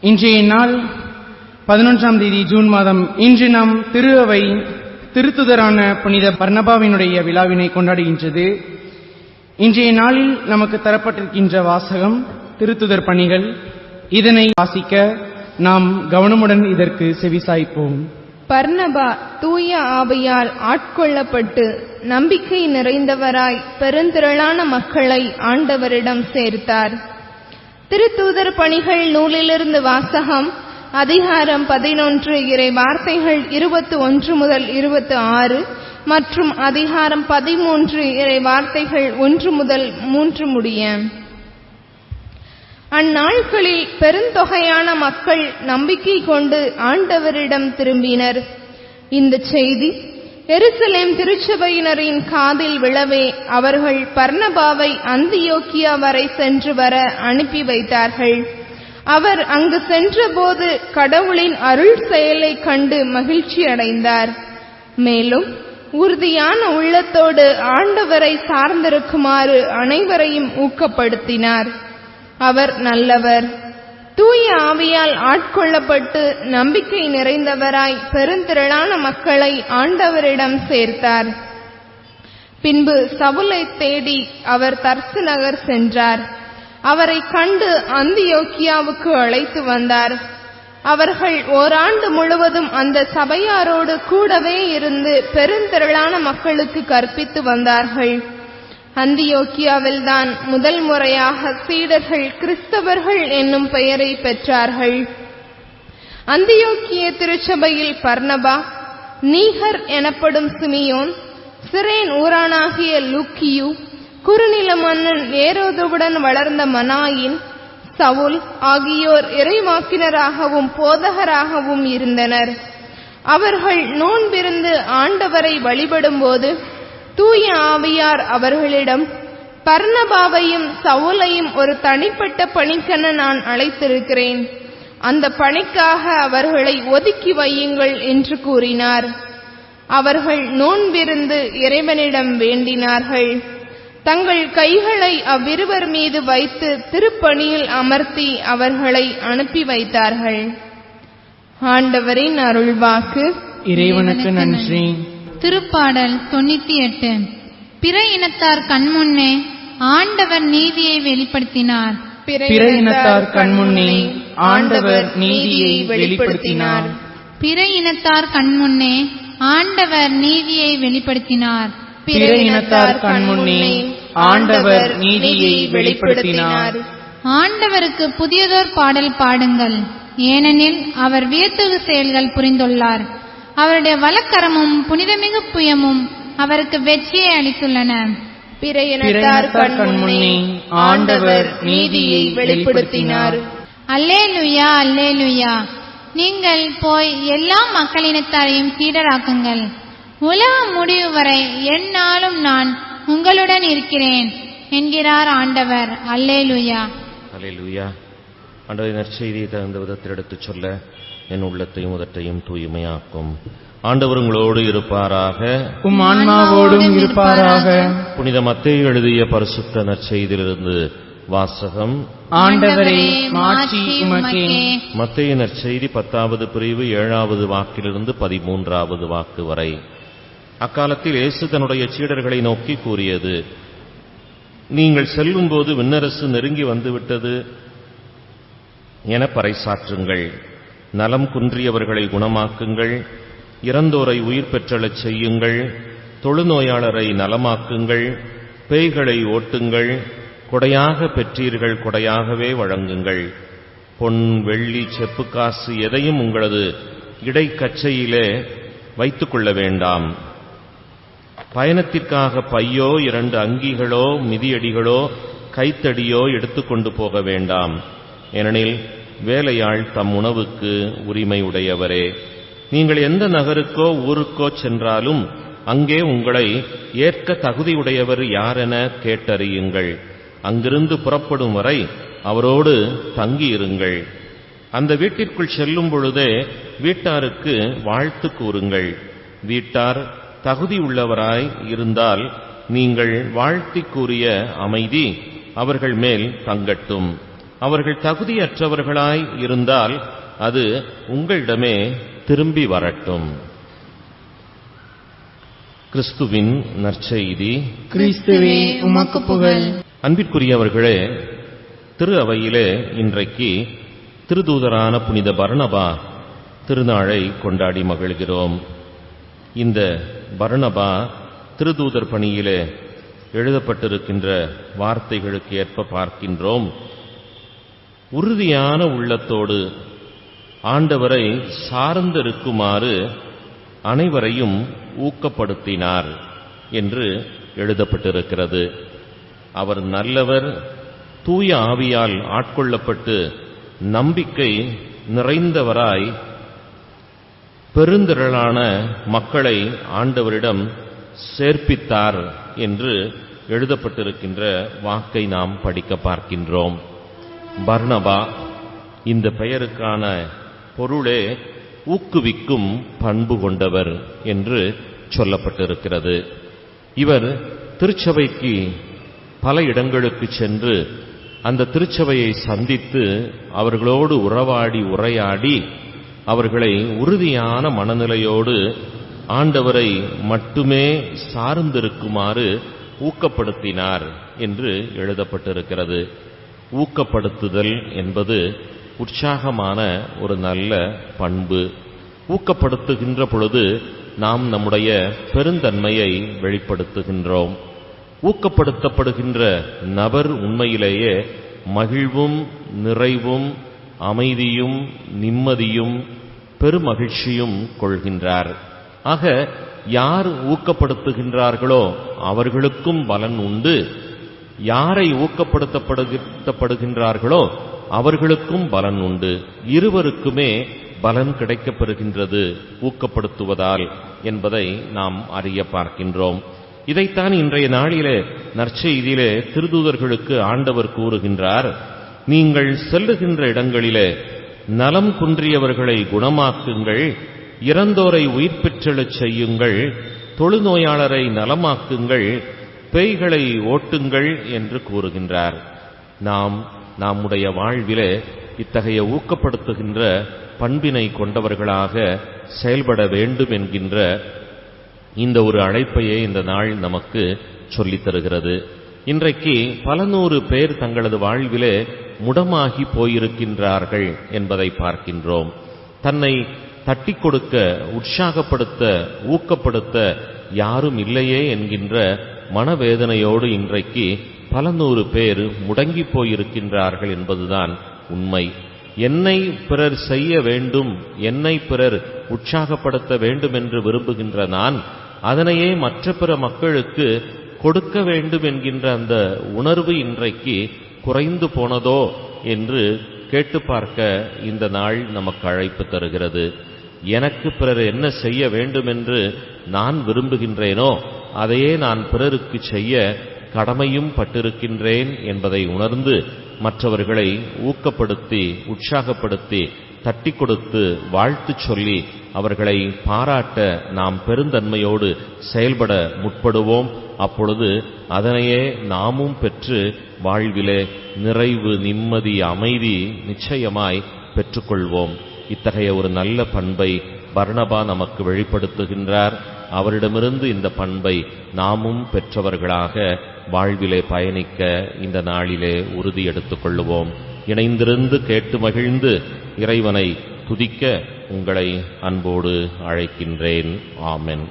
இன்றைய நாள் பதினொன்றாம் தேதி ஜூன் மாதம். இன்று நாம் திரு அவை திருத்துதரான புனித பர்ணபாவினுடைய விழாவினை கொண்டாடுகின்றது. இன்றைய நாளில் நமக்கு தரப்பட்டிருக்கின்ற வாசகம் திருத்துதர் பணிகள். இதனை வாசிக்க நாம் கவனமுடன் இதற்கு செவிசாய்ப்போம் பர்ணபா தூய ஆவையால் ஆட்கொள்ளப்பட்டு நம்பிக்கை நிறைந்தவராய் பெருந்திரளான மக்களை ஆண்டவரிடம் சேர்த்தார். திருத்தூதர் பணிகள் நூலிலிருந்து வாசகம் அதிகாரம் பதினொன்று இறை வார்த்தைகள் இருபத்தி ஒன்று முதல் இருபத்தி ஆறு மற்றும் அதிகாரம் பதிமூன்று இறை வார்த்தைகள் ஒன்று முதல் மூன்று முடிய. அந்நாட்களில் பெருந்தொகையான மக்கள் நம்பிக்கை கொண்டு ஆண்டவரிடம் திரும்பினர். இந்த செய்தி எருசலேம் திருச்சபையினரின் காதில் விழவே அவர்கள் பர்ணபாவை அந்தியோக்கியா வரை சென்று வர அனுப்பி வைத்தார்கள். அவர் அங்கு சென்றபோது கடவுளின் அருள் செயலை கண்டு மகிழ்ச்சி அடைந்தார். மேலும் உறுதியான உள்ளத்தோடு ஆண்டவரை சார்ந்திருக்குமாறு அனைவரையும் ஊக்கப்படுத்தினார். அவர் நல்லவர். தூய ஆவியால் ஆட்கொள்ளப்பட்டு நம்பிக்கை நிறைந்தவராய் பெருந்திரளான மக்களை ஆண்டவரிடம் சேர்த்தார். பின்பு சவுலை தேடி அவர் தர்சு நகர் சென்றார். அவரை கண்டு அந்தியோக்கியாவுக்கு அழைத்து வந்தார். அவர்கள் ஓராண்டு முழுவதும் அந்த சபையாரோடு கூடவே இருந்து பெருந்திரளான மக்களுக்கு கற்பித்து வந்தார்கள். அந்தியோக்கியாவில்தான் முதல் முறையாக சீடர்கள் கிறிஸ்தவர்கள் என்னும் பெயரை பெற்றார்கள். அந்தியோக்கிய திருச்சபையில் பர்ணபா நீகர் எனப்படும் சிமியோன் சிரேன் ஊரானாகிய லூக்கியு குறுநில மன்னன் ஏரோதுவுடன் வளர்ந்த மனாயின் சவுல் ஆகியோர் இறைவாக்கினராகவும் போதகராகவும் இருந்தனர். அவர்கள் நோன்பிருந்து ஆண்டவரை வழிபடும்போது தூய ஆவியார் அவர்களிடம் பர்ணபாவையும் சவுலையும் ஒரு தனிப்பட்ட பணிக்கென நான் அழைத்திருக்கிறேன். அந்த பணிக்காக அவர்களை ஒதுக்கி வையுங்கள் என்று கூறினார். அவர்கள் நோன்பிருந்து இறைவனிடம் வேண்டினார்கள். தங்கள் கைகளை அவ்விருவர் மீது வைத்து திருப்பணியில் அமர்த்தி அவர்களை அனுப்பி வைத்தார்கள். ஆண்டவரின் அருள்வாக்கு. இறைவனுக்கு நன்றி. திருப்பாடல் தொண்ணூத்தி எட்டு பிற இனத்தார் கண்முன்னே ஆண்டவர் நீதியை வெளிப்படுத்தினார். பிற இனத்தார் கண்முன்னே ஆண்டவர் நீதியை வெளிப்படுத்தினார். பிற இனத்தார் கண்முன்னே ஆண்டவர் நீதியை வெளிப்படுத்தினார். பிற இனத்தார் கண்முன்னே ஆண்டவர் நீதியை வெளிப்படுத்தினார். ஆண்டவருக்கு புதியதோர் பாடல் பாடுங்கள். ஏனெனில் அவர் வியத்தகு செயல்கள் புரிந்துள்ளார். அவருடைய வலக்கரமும் புனிதமிகு புயமும் அவருக்கு வெற்றியை அளித்துள்ளன. பிற இனத்தார் கண்முன்னே ஆண்டவர் நீதியை வெளிப்படுத்தினார். அல்லேலுயா அல்லேலுயா. நீங்கள் போய் எல்லா மக்களினத்தாரையும் சீடராக்குங்கள். உலக முடிவு வரை எந்நாளும் நான் உங்களுடன் இருக்கிறேன் என்கிறார் ஆண்டவர். அல்லேலுயா. அல்லேலூயா. ஆண்டவரை நற்செய்தியை தகுந்த விதத்தில் எடுத்துச் சொல்ல என் உள்ளத்தையும் உதட்டையும் தூய்மையாக்கும். ஆண்டவர் உங்களோடு இருப்பாராக. உம் ஆன்மாவோடும் இருப்பாராக. புனித மத்தேயு எழுதிய பரிசுத்த நற்செய்தியிலிருந்து வாசகம். ஆண்டவரே உமக்கே. மத்தேயு நற்செய்தி பத்தாவது பிரிவு ஏழாவது வாக்கிலிருந்து பதிமூன்றாவது வாக்கு வரை. அக்காலத்தில் இயேசு தன்னுடைய சீடர்களை நோக்கி கூறியது நீங்கள் செல்லும்போது விண்ணரசு நெருங்கி வந்துவிட்டது என பறைசாற்றுங்கள். நலம் குன்றியவர்களை குணமாக்குங்கள். இறந்தோரை உயிர் பெற்றலச் செய்யுங்கள். தொழுநோயாளரை நலமாக்குங்கள். பேய்களை ஓட்டுங்கள். கொடையாக பெற்றீர்கள் கொடையாகவே வழங்குங்கள். பொன் வெள்ளி செப்பு காசு எதையும் உங்களது இடைக்கச்சையிலே வைத்துக் கொள்ள வேண்டாம். பயணத்திற்காக பையோ இரண்டு அங்கிகளோ மிதியடிகளோ கைத்தடியோ எடுத்துக்கொண்டு போக வேண்டாம். ஏனெனில் வேலையாள் தம் உணவுக்கு உரிமை உடையவரே நீங்கள் எந்த நகருக்கோ ஊருக்கோ சென்றாலும் அங்கே உங்களை ஏற்க தகுதியுடையவர் யாரென கேட்டறியுங்கள். அங்கிருந்து புறப்படும் வரை அவரோடு தங்கியிருங்கள். அந்த வீட்டிற்குள் செல்லும் பொழுதே வீட்டாருக்கு வாழ்த்து கூறுங்கள். வீட்டார் தகுதியுள்ளவராய் இருந்தால் நீங்கள் வாழ்த்தி கூறிய அமைதி அவர்கள் மேல் தங்கட்டும். அவர்கள் தகுதியற்றவர்களாய் இருந்தால் அது உங்களிடமே திரும்பி வரட்டும். கிறிஸ்துவின் நற்செய்தி. கிறிஸ்துவே உமக்கு புகழ். அன்பிற்குரியவர்களே திரு அவையிலே இன்றைக்கு திருதூதரான புனித பர்ணபா திருநாளை கொண்டாடி மகிழ்கிறோம். இந்த பர்ணபா திருதூதர் பணியிலே எழுதப்பட்டிருக்கின்ற வார்த்தைகளுக்கு ஏற்ப பார்க்கின்றோம். உறுதியான உள்ளத்தோடு ஆண்டவரை சார்ந்திருக்குமாறு அனைவரையும் ஊக்கப்படுத்தினார் என்று எழுதப்பட்டிருக்கிறது. அவர் நல்லவர் தூய ஆவியால் ஆட்கொள்ளப்பட்டு நம்பிக்கை நிறைந்தவராய் பெருந்திரளான மக்களை ஆண்டவரிடம் சேர்ப்பித்தார் என்று எழுதப்பட்டிருக்கின்ற வாக்கை நாம் படிக்க பார்க்கின்றோம். பர்ணபா. இந்த பெயருக்கான பொருளே ஊக்குவிக்கும் பண்பு கொண்டவர் என்று சொல்லப்பட்டிருக்கிறது. இவர் திருச்சபைக்கு பல இடங்களுக்கு சென்று அந்த திருச்சபையை சந்தித்து அவர்களோடு உறவாடி உரையாடி அவர்களை உறுதியான மனநிலையோடு ஆண்டவரை மட்டுமே சார்ந்திருக்குமாறு ஊக்கப்படுத்தினார் என்று எழுதப்பட்டிருக்கிறது. ஊக்கப்படுத்துதல் என்பது உற்சாகமான ஒரு நல்ல பண்பு. ஊக்கப்படுத்துகின்ற பொழுது நாம் நம்முடைய பெருந்தன்மையை வெளிப்படுத்துகின்றோம். ஊக்கப்படுத்தப்படுகின்ற நபர் உண்மையிலேயே மகிழ்வும் நிறைவும் அமைதியும் நிம்மதியும் பெருமகிழ்ச்சியும் கொள்கின்றார். ஆக யார் ஊக்கப்படுத்துகின்றார்களோ அவர்களுக்கும் பலன் உண்டு. யாரை ஊக்கப்படுத்தப்படுகின்றார்களோ அவர்களுக்கும் பலன் உண்டு. இருவருக்குமே பலன் கிடைக்கப் பெறுகின்றது ஊக்கப்படுத்துவதால் என்பதை நாம் அறிய பார்க்கின்றோம். இதைத்தான் இன்றைய நாளிலே நற்செய்தியிலே திருதூதர்களுக்கு ஆண்டவர் கூறுகின்றார். நீங்கள் செல்லுகின்ற இடங்களிலே நலம் குன்றியவர்களை குணமாக்குங்கள் இறந்தோரை உயிர்பெற்றெழச் செய்யுங்கள் தொழுநோயாளரை நலமாக்குங்கள் பேய்களை ஓட்டுங்கள் என்று கூறுகின்றார். நாம் நம்முடைய வாழ்விலே இத்தகைய ஊக்கப்படுத்துகின்ற பண்பினை கொண்டவர்களாக செயல்பட வேண்டும் என்கின்ற இந்த ஒரு அழைப்பையே இந்த நாள் நமக்கு சொல்லித் தருகிறது. இன்றைக்கு பல நூறு பேர் தங்களது வாழ்விலே முடமாகி போயிருக்கின்றார்கள் என்பதை பார்க்கின்றோம். தன்னை தட்டி கொடுக்க உற்சாகப்படுத்த ஊக்கப்படுத்த யாரும் இல்லையே என்கின்ற மனவேதனையோடு இன்றைக்கு பல நூறு பேர் முடங்கி போயிருக்கின்றார்கள் என்பதுதான் உண்மை. என்னை பிறர் செய்ய வேண்டும் என்னை பிறர் உற்சாகப்படுத்த வேண்டும் என்று விரும்புகின்ற நான் அதனையே மற்ற பிற மக்களுக்கு கொடுக்க வேண்டும் என்கின்ற அந்த உணர்வு இன்றைக்கு குறைந்து போனதோ என்று கேட்டு பார்க்க இந்த நாள் நமக்கு அழைப்பு தருகிறது. எனக்கு பிறர் என்ன செய்ய வேண்டும் என்று நான் விரும்புகின்றேனோ அதையே நான் பிறருக்கு செய்ய கடமையும் பட்டிருக்கின்றேன் என்பதை உணர்ந்து மற்றவர்களை ஊக்கப்படுத்தி உற்சாகப்படுத்தி தட்டி கொடுத்து வாழ்த்து சொல்லி அவர்களை பாராட்ட நாம் பெருந்தன்மையோடு செயல்பட முற்படுவோம். அப்பொழுது அதனையே நாமும் பெற்று வாழ்விலே நிறைவு நிம்மதி அமைதி நிச்சயமாய் பெற்றுக்கொள்வோம். இத்தகைய ஒரு நல்ல பண்பை பர்ணபா நமக்கு வெளிப்படுத்துகின்றார். அவரிடமிருந்து இந்த பண்பை நாமும் பெற்றவர்களாக வாழ்விலே பயணிக்க இந்த நாளிலே உறுதி எடுத்துக் கொள்ளுவோம். இணைந்திருந்து கேட்டு மகிழ்ந்து இறைவனை துதிக்க உங்களை அன்போடு அழைக்கின்றேன். ஆமென்.